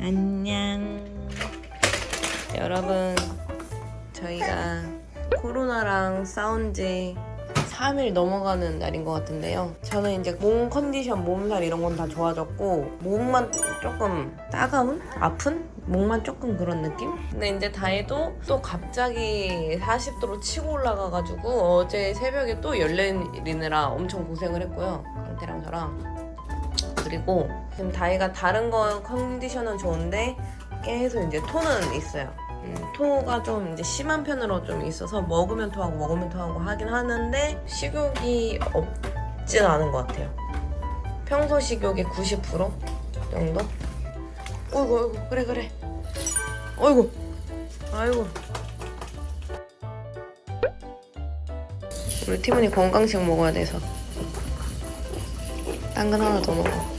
안녕. 여러분, 저희가 코로나랑 싸운 지 3일 넘어가는 날인 것 같은데요. 저는 이제 몸 컨디션, 몸살 이런 건 다 좋아졌고, 목만 조금 따가운? 아픈? 목만 조금 그런 느낌? 근데 이제 다혜도 또 갑자기 40도로 치고 올라가가지고 어제 새벽에 또 열내리느라 엄청 고생을 했고요. 강태랑 저랑. 그리고 지금 다이가 다른 거 컨디션은 좋은데 계속 이제 토는 있어요. 음, 토가 좀 이제 심한 편으로 좀 있어서 먹으면 토하고 먹으면 토하고 하긴 하는데 식욕이 없진 않은 것 같아요. 평소 식욕의 90% 정도? 어이구 어이구 그래 그래. 어이구 아이고. 우리 티모니 건강식 먹어야 돼서. 당근 하나 더 먹어.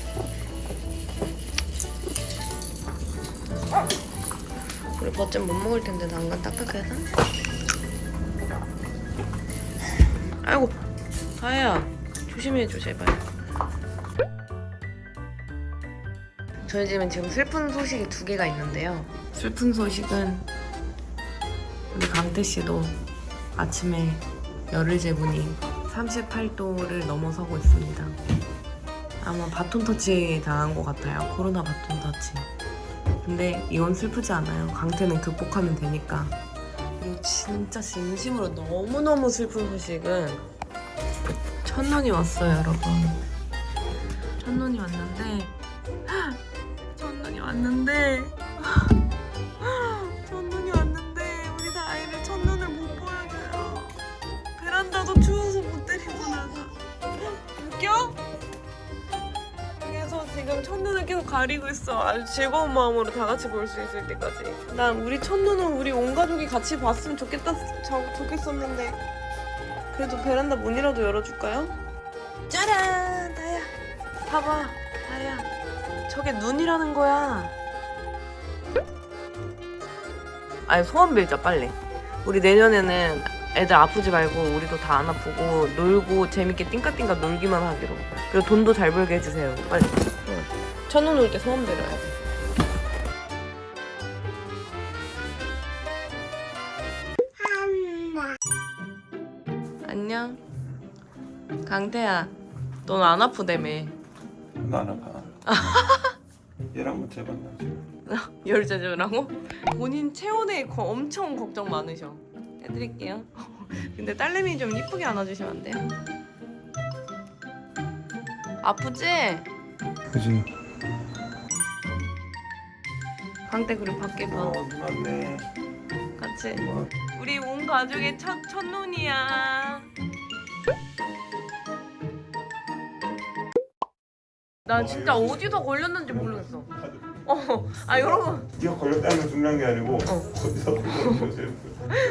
우리 버쯤 못 먹을 텐데 당근 딱딱해서. 아이고, 다혜야 조심해줘 제발. 저희 집은 지금 슬픈 소식이 두 개가 있는데요. 슬픈 소식은 우리 강태 씨도 아침에 열을 재보니 38도를 넘어서고 있습니다. 아마 바톤 터치 당한 것 같아요. 코로나 바톤 터치. 근데 이건 슬프지 않아요. 강태는 극복하면 되니까. 그리고 진짜 진심으로 너무너무 슬픈 소식은 첫눈이 왔어요, 여러분. 첫눈이 왔는데 첫눈이 왔는데 첫눈이 왔는데 우리 다이를 첫눈을 못 보여줘요. 베란다도 추워서 못 데리고 나가. 웃겨? 지금 첫눈을 계속 가리고 있어. 아주 즐거운 마음으로 다 같이 볼 수 있을 때까지. 난 우리 첫눈은 우리 온 가족이 같이 봤으면 좋겠다, 저, 좋겠었는데. 그래도 베란다 문이라도 열어줄까요? 짜란! 다야. 봐봐, 다야. 저게 눈이라는 거야. 아니, 소원 빌자, 빨리. 우리 내년에는 애들 아프지 말고 우리도 다 안 아프고 놀고 재밌게 띵까띵까 놀기만 하기로 그리고 돈도 잘 벌게 해주세요 빨리 응. 첫눈 올때 소원 빌어야 돼 안녕 강태야 넌 안 아프다며 나는 아파. 얘랑 못 재봤나 지금. 열제주라고? 본인 체온에 거- 엄청 걱정 많으셔 해드릴게요 근데 딸내미 좀 이쁘게 안아주시면 안 돼요? 아프지? 그지. 강태 그리고 밖에 봐어 맞네. 같이. 뭐? 우리 온 가족의 첫 첫눈이야. 나 진짜 어디서 걸렸는지 모르겠어 어, 아 여러분. 네가 걸렸다는 건 중요한 게 아니고 어. 어디서 걸렸는지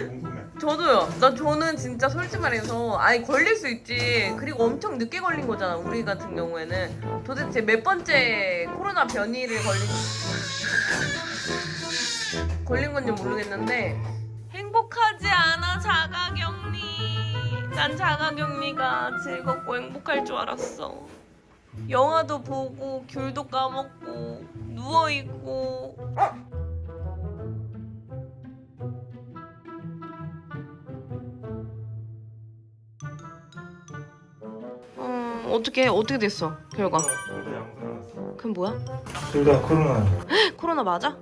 궁금해. 저도요. 나 저는 진짜 솔직히 말해서 아니 걸릴 수 있지. 그리고 엄청 늦게 걸린 거잖아. 우리 같은 경우에는 도대체 몇 번째 코로나 변이를 걸린 걸린 건지 모르겠는데 행복하지 않아 자가격리. 난 자가격리가 즐겁고 행복할 줄 알았어. 영화도 보고 귤도 까먹고 누워 있고 어떻게 어떻게 됐어 결과? 둘다. 그럼 뭐야? 둘다 코로나. 코로나 맞아?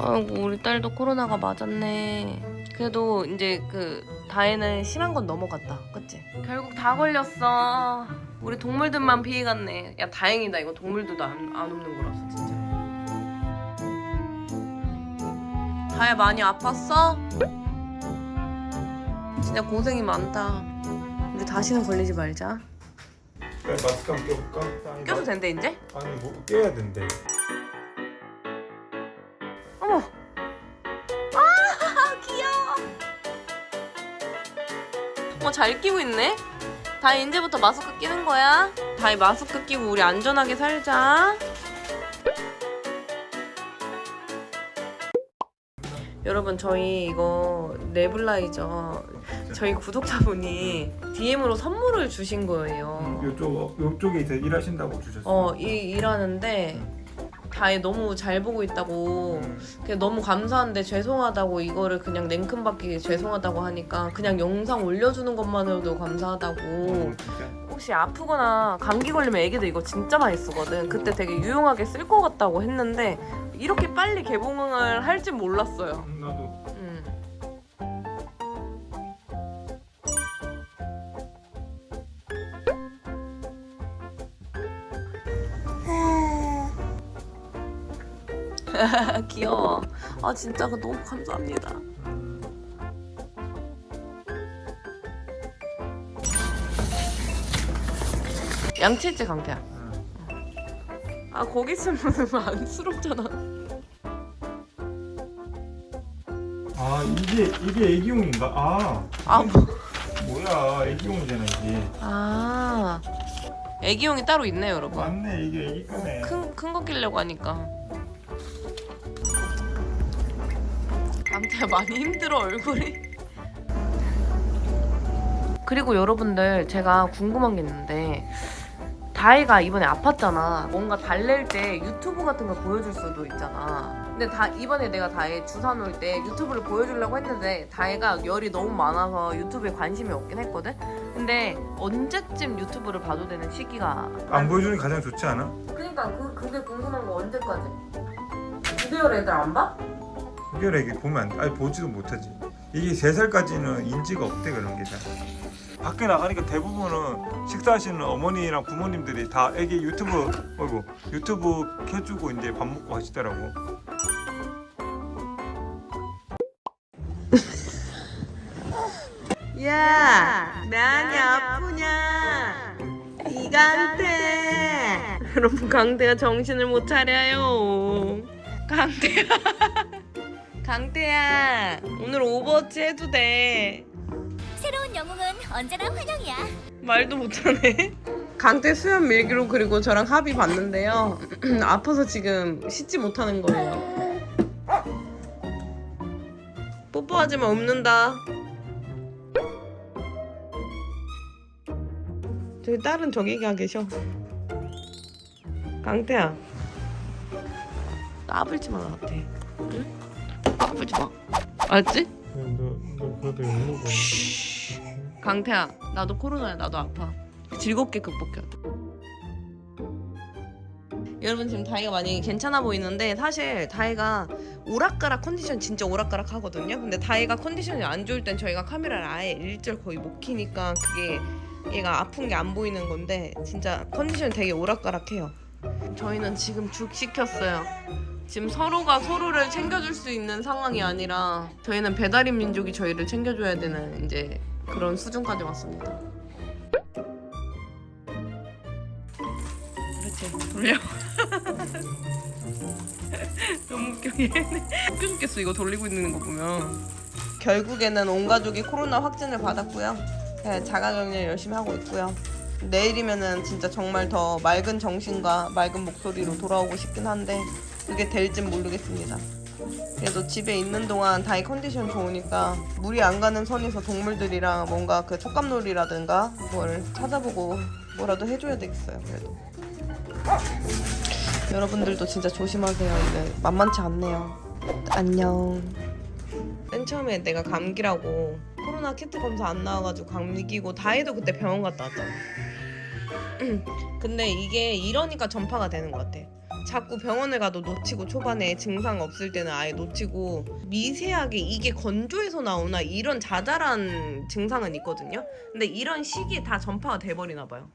아이고 우리 딸도 코로나가 맞았네. 그래도 이제 그 다혜는 심한 건 넘어갔다. 그치? 결국 다 걸렸어. 우리 동물들만 피해갔네. 야 다행이다 이거 동물들도 안, 안 없는 거라서 진짜. 다혜 많이 아팠어? 진짜 고생이 많다. 우리 다시는 걸리지 말자. 그래 마스크 한번 껴볼까? 아니, 껴도 마- 된대 이제? 아니 뭐 껴야 된대. 어머. 아 귀여워. 어머 잘 끼고 있네. 다이 이제부터 마스크 끼는 거야. 다이 마스크 끼고 우리 안전하게 살자. 여러분 저희 이거 네블라이저 저희 구독자분이 DM으로 선물을 주신 거예요. 요쪽 요쪽에 이제 일하신다고 주셨어요. 어, 이 일하는데 다이 너무 잘 보고 있다고 음. 그냥 너무 감사한데 죄송하다고 이거를 그냥 냉큼 받기 죄송하다고 하니까 그냥 영상 올려주는 것만으로도 감사하다고 어, 진짜. 혹시 아프거나 감기 걸리면 애기들 이거 진짜 많이 쓰거든 그때 되게 유용하게 쓸 것 같다고 했는데 이렇게 빨리 개봉을 할진 몰랐어요 음, 나도 귀여워. 아 진짜 그 너무 감사합니다. 음. 양치지 강태야. 음. 아 거기 쓰면 안쓰럽잖아. 아 이게 이게 애기용인가? 아, 아 뭐. 뭐야 애기용이잖아 이게. 아 애기용이 따로 있네요 여러분. 맞네 이게 애기 거네. 큰 큰 거 끼려고 하니까. 강태야 많이 힘들어 얼굴이. 그리고 여러분들 제가 궁금한 게 있는데 다이가 이번에 아팠잖아. 뭔가 달랠 때 유튜브 같은 거 보여줄 수도 있잖아. 근데 다 이번에 내가 다이 주사 놓을 때 유튜브를 보여주려고 했는데 다이가 열이 너무 많아서 유튜브에 관심이 없긴 했거든. 근데 언제쯤 유튜브를 봐도 되는 시기가 안 보여주는 게 가장 좋지 않아? 그러니까 그 그게 궁금한 거 언제까지? 비디오를 애들 안 봐? 그게 애기 보면 안 돼. 아니 보지도 못하지. 이게 세 살까지는 인지가 없대 그런 게 잘. 밖에 나가니까 대부분은 식사하시는 어머니랑 부모님들이 다 애기 유튜브 어이구 유튜브 켜주고 이제 밥 먹고 하시더라고. 야, 많이 아프냐? 이 강태. 여러분 강태가 정신을 못 차려요. 강태야. 강태야, 오늘 오버워치 해도 돼. 새로운 영웅은 언제나 환영이야. 말도 못하네. 강태 수염 밀기로 그리고 저랑 합의 봤는데요. 아파서 지금 씻지 못하는 거예요. 뽀뽀하지만 없는다. 저기 딸은 저기가 계셔. 강태야. 까불지 마 나한테. 응? 까불지 마. 알지? 너너 그래도 욕먹어. 강태야, 나도 코로나야, 나도 아파. 즐겁게 극복해야 돼. 여러분 지금 다이가 많이 괜찮아 보이는데 사실 다이가 오락가락 컨디션 진짜 오락가락 하거든요. 근데 다이가 컨디션이 안 좋을 땐 저희가 카메라를 아예 일절 거의 못 키니까 그게 얘가 아픈 게 안 보이는 건데 진짜 컨디션 되게 오락가락해요. 저희는 지금 죽 시켰어요. 지금 서로가 서로를 챙겨줄 수 있는 상황이 아니라 저희는 배달인 민족이 저희를 챙겨줘야 되는 이제 그런 수준까지 왔습니다. 그렇지 돌려. 너무 웃겨 얘네. 웃겨 죽겠어 이거 돌리고 있는 거 보면. 결국에는 온 가족이 코로나 확진을 받았고요. 네, 자가격리 열심히 하고 있고요. 내일이면은 진짜 정말 더 맑은 정신과 맑은 목소리로 돌아오고 싶긴 한데 그게 될진 모르겠습니다. 그래도 집에 있는 동안 다이 컨디션 좋으니까 물이 안 가는 선에서 동물들이랑 뭔가 그 촉감놀이라든가 뭘 찾아보고 뭐라도 해줘야 되겠어요. 그래도 여러분들도 진짜 조심하세요. 이게 만만치 않네요. 안녕. 맨 처음에 내가 감기라고 코로나 키트 검사 안 나와가지고 감기고 다이도 그때 병원 갔다 왔잖아. 근데 이게 이러니까 전파가 되는 것 같아. 자꾸 병원을 가도 놓치고 초반에 증상 없을 때는 아예 놓치고 미세하게 이게 건조해서 나오나 이런 자잘한 증상은 있거든요. 근데 이런 시기에 다 전파가 돼버리나 봐요.